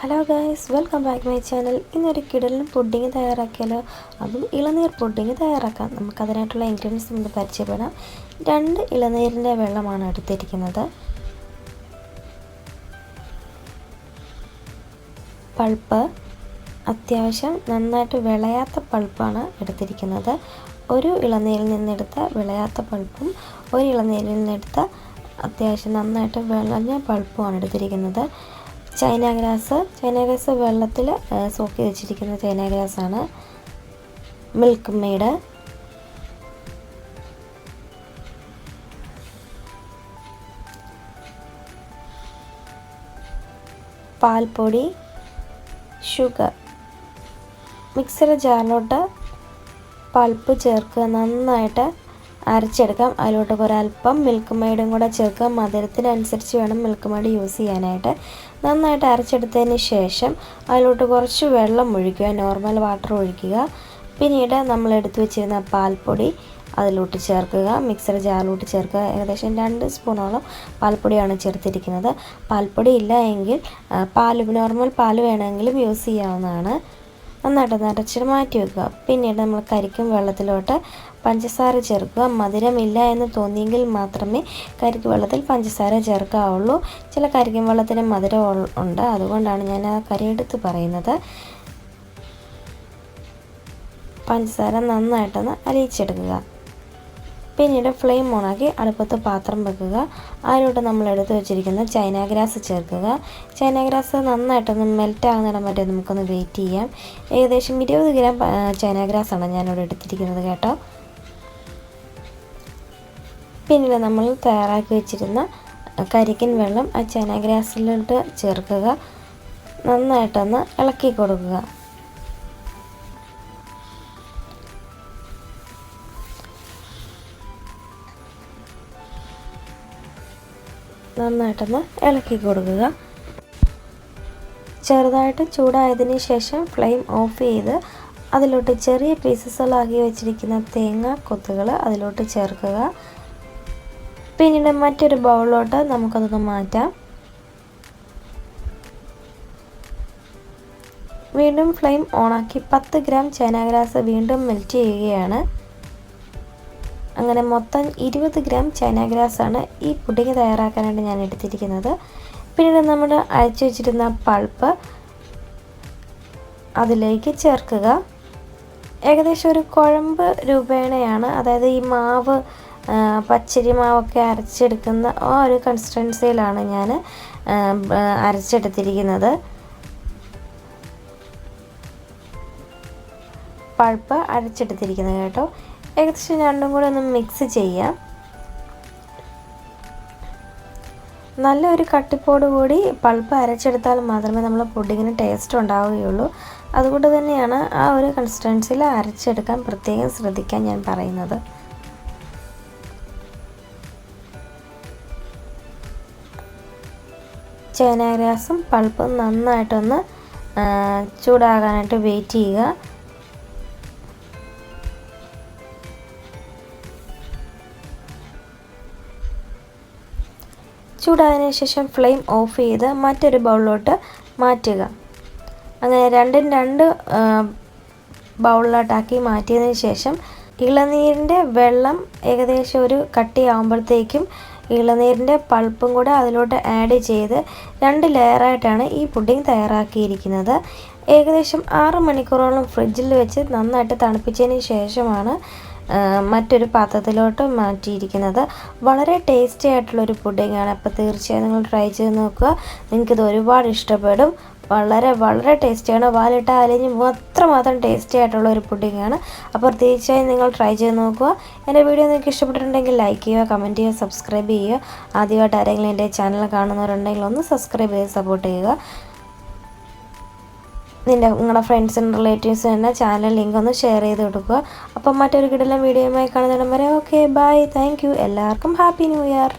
Hello guys welcome back my channel ഇന്നൊരു കിടലിന് pudding തയ്യാറാക്കിയാലോ അതും ഇളനീർ പുഡിങ് തയ്യാറാക്കാം. നമുക്കതിനായിട്ടുള്ള ഇൻഗ്രീഡിയൻസ് നമുക്ക് പരിചയപ്പെടാം. രണ്ട് ഇളനീരിന്റെ വെള്ളമാണ് എടുത്തിരിക്കുന്നത്. പൾപ്പ് അത്യാവശ്യം നന്നായിട്ട് വിളയാത്ത പൾപ്പാണ് എടുത്തിരിക്കുന്നത്. ഒരു ഇളനീരിൽ നിന്നെടുത്ത വിളയാത്ത പൾപ്പും ഒരു ഇളനീരിൽ നിന്നെടുത്ത അത്യാവശ്യം നന്നായിട്ട് വിളഞ്ഞ പൾപ്പുമാണ് എടുത്തിരിക്കുന്നത്. ചൈന ഗ്രാസ് ചൈന ഗ്രാസ് വെള്ളത്തിൽ സോക്കി വെച്ചിരിക്കുന്ന ചൈന ഗ്രാസാണ് മിൽക്ക് മെയ്ഡ് പാൽപ്പൊടി ഷുഗർ മിക്സർ ജാറിലോട്ട് പൾപ്പ് ചേർക്കുക നന്നായിട്ട്. അരച്ചെടുക്കാം. അതിലോട്ട് ഒരല്പം മിൽക്ക് മെയ്ഡും കൂടെ ചേർക്കുക. മധുരത്തിനനുസരിച്ച് വേണം മിൽക്ക് മെയ്ഡ് യൂസ് ചെയ്യാനായിട്ട്. നന്നായിട്ട് അരച്ചെടുത്തതിന് ശേഷം അതിലോട്ട് കുറച്ച് വെള്ളം ഒഴിക്കുക. നോർമൽ വാട്ടർ ഒഴിക്കുക. പിന്നീട് നമ്മൾ എടുത്തു വെച്ചിരുന്ന പാൽപ്പൊടി അതിലോട്ട് ചേർക്കുക. മിക്സർ ജാറിലോട്ട് ചേർക്കുക. ഏകദേശം രണ്ട് സ്പൂണോളം പാൽപ്പൊടിയാണ് ചേർത്തിരിക്കുന്നത്. പാൽപ്പൊടി ഇല്ല എങ്കിൽ പാൽ നോർമൽ പാൽ വേണമെങ്കിലും യൂസ് ചെയ്യാവുന്നതാണ്. നന്നായിട്ട് നിറച്ചിട്ട് മാറ്റി വെക്കുക. പിന്നീട് നമ്മൾ കരിക്കും വെള്ളത്തിലോട്ട് പഞ്ചസാര ചേർക്കുക. മധുരമില്ല എന്ന് തോന്നിയെങ്കിൽ മാത്രമേ കരിക്ക് വെള്ളത്തിൽ പഞ്ചസാര ചേർക്കാവുള്ളൂ. ചില കരിക്കും വെള്ളത്തിന് മധുരം ഉണ്ട്. അതുകൊണ്ടാണ് ഞാൻ ആ കരി എടുത്ത് പറയുന്നത്. പഞ്ചസാര നന്നായിട്ടൊന്ന് അലിയിച്ചെടുക്കുക. പിന്നീട് ഫ്ലെയിം ഓണാക്കി അടുപ്പത്ത് പാത്രം വെക്കുക. അതിലോട്ട് നമ്മൾ എടുത്ത് വെച്ചിരിക്കുന്ന ചൈന ഗ്രാസ് ചേർക്കുക. ചൈന ഗ്രാസ് നന്നായിട്ടൊന്ന് മെൽറ്റ് ആകുന്നിടം വരെ നമുക്കൊന്ന് വെയിറ്റ് ചെയ്യാം. ഏകദേശം ഇരുപത് ഗ്രാം ചൈന ഗ്രാസാണ് ഞാനിവിടെ എടുത്തിരിക്കുന്നത് കേട്ടോ. പിന്നീട് നമ്മൾ തയ്യാറാക്കി വെച്ചിരുന്ന കരിക്കൻ വെള്ളം ആ ചൈന ഗ്രാസിലോട്ട് ചേർക്കുക. നന്നായിട്ടൊന്ന് ഇളക്കി കൊടുക്കുക. നന്നായിട്ടൊന്ന് ഇളക്കി കൊടുക്കുക. ചെറുതായിട്ട് ചൂടായതിന് ശേഷം ഫ്ലെയിം ഓഫ് ചെയ്ത് അതിലോട്ട് ചെറിയ പീസസുകളാക്കി വെച്ചിരിക്കുന്ന തേങ്ങ കൊത്തുകൾ അതിലോട്ട് ചേർക്കുക. പിന്നീട് മറ്റൊരു ബൗളിലോട്ട് നമുക്കതൊന്ന് മാറ്റാം. വീണ്ടും ഫ്ലെയിം ഓണാക്കി പത്ത് ഗ്രാം ചേനാഗ്രാസ് വീണ്ടും മെൽറ്റ് ചെയ്യുകയാണ്. അങ്ങനെ മൊത്തം ഇരുപത് ഗ്രാം ചൈന ഗ്രാസാണ് ഈ പുഡിങ് തയ്യാറാക്കാനായിട്ട് ഞാൻ എടുത്തിരിക്കുന്നത്. പിന്നീട് നമ്മൾ അയച്ചു വെച്ചിരുന്ന പൾപ്പ് അതിലേക്ക് ചേർക്കുക. ഏകദേശം ഒരു കുഴമ്പ് രൂപേണയാണ്. അതായത് ഈ മാവ് പച്ചരി മാവൊക്കെ അരച്ചെടുക്കുന്ന ആ ഒരു കൺസിസ്റ്റൻസിയിലാണ് ഞാൻ അരച്ചെടുത്തിരിക്കുന്നത്. പൾപ്പ് അരച്ചെടുത്തിരിക്കുന്നത് കേട്ടോ. ഏകദേശം രണ്ടും കൂടെ ഒന്ന് മിക്സ് ചെയ്യാം. നല്ലൊരു കട്ടിപ്പോട് കൂടി പൾപ്പ് അരച്ചെടുത്താൽ മാത്രമേ നമ്മൾ പുഡിങ്ങിന് ടേസ്റ്റ് ഉണ്ടാവുകയുള്ളൂ. അതുകൊണ്ട് തന്നെയാണ് ആ ഒരു കൺസിസ്റ്റൻസിയിൽ അരച്ചെടുക്കാൻ പ്രത്യേകം ശ്രദ്ധിക്കാൻ ഞാൻ പറയുന്നത്. ചേനാഗ്രാസും പൾപ്പും നന്നായിട്ടൊന്ന് ചൂടാകാനായിട്ട് വെയിറ്റ് ചെയ്യുക. ചൂടായതിനു ശേഷം ഫ്ലെയിം ഓഫ് ചെയ്ത് മറ്റൊരു ബൗളിലോട്ട് മാറ്റുക. അങ്ങനെ രണ്ടും രണ്ട് ബൗളിലോട്ടാക്കി മാറ്റിയതിന് ശേഷം ഇളനീരിന്റെ വെള്ളം ഏകദേശം ഒരു കട്ടിയാവുമ്പോഴത്തേക്കും ഇളനീരിന്റെ പൾപ്പും കൂടെ അതിലോട്ട് ആഡ് ചെയ്ത് രണ്ട് ലെയറായിട്ടാണ് ഈ പുഡിംഗ് തയ്യാറാക്കിയിരിക്കുന്നത്. ഏകദേശം ആറ് മണിക്കൂറോളം ഫ്രിഡ്ജിൽ വെച്ച് നന്നായിട്ട് തണുപ്പിച്ചതിന് ശേഷമാണ് മറ്റൊരു പാത്രത്തിലോട്ട് മാറ്റിയിരിക്കുന്നത്. വളരെ ടേസ്റ്റി ആയിട്ടുള്ളൊരു ആണ് അപ്പോൾ തീർച്ചയായും നിങ്ങൾ ട്രൈ ചെയ്ത് നോക്കുക. നിങ്ങൾക്കിത് ഒരുപാട് ഇഷ്ടപ്പെടും. വളരെ വളരെ ടേസ്റ്റിയാണ് വാലിട്ട അലിഞ്ഞ് അത്രമാത്രം ടേസ്റ്റി ആയിട്ടുള്ള ഒരു പുഡിങ്ങാണ്. അപ്പോൾ തീർച്ചയായും നിങ്ങൾ ട്രൈ ചെയ്ത് നോക്കുക. എന്റെ വീഡിയോ നിങ്ങൾക്ക് ഇഷ്ടപ്പെട്ടിട്ടുണ്ടെങ്കിൽ ലൈക്ക് ചെയ്യുക കമന്റ് ചെയ്യുക സബ്സ്ക്രൈബ് ചെയ്യുക. ആദ്യമായിട്ട് ആരെങ്കിലും എന്റെ ചാനൽ കാണുന്നവരുണ്ടെങ്കിൽ ഒന്ന് സബ്സ്ക്രൈബ് ചെയ്ത് സപ്പോർട്ട് ചെയ്യുക. നിന്റെ നിങ്ങളുടെ ഫ്രണ്ട്സിനും റിലേറ്റീവ്സിനും തന്നെ ചാനൽ ലിങ്ക് ഒന്ന് ഷെയർ ചെയ്ത് കൊടുക്കുക. അപ്പം മറ്റൊരു കിടലം വീഡിയോയുമായി കാണുന്നിടം വരെ ഓക്കെ ബൈ താങ്ക് എല്ലാവർക്കും ഹാപ്പി ന്യൂ ഇയർ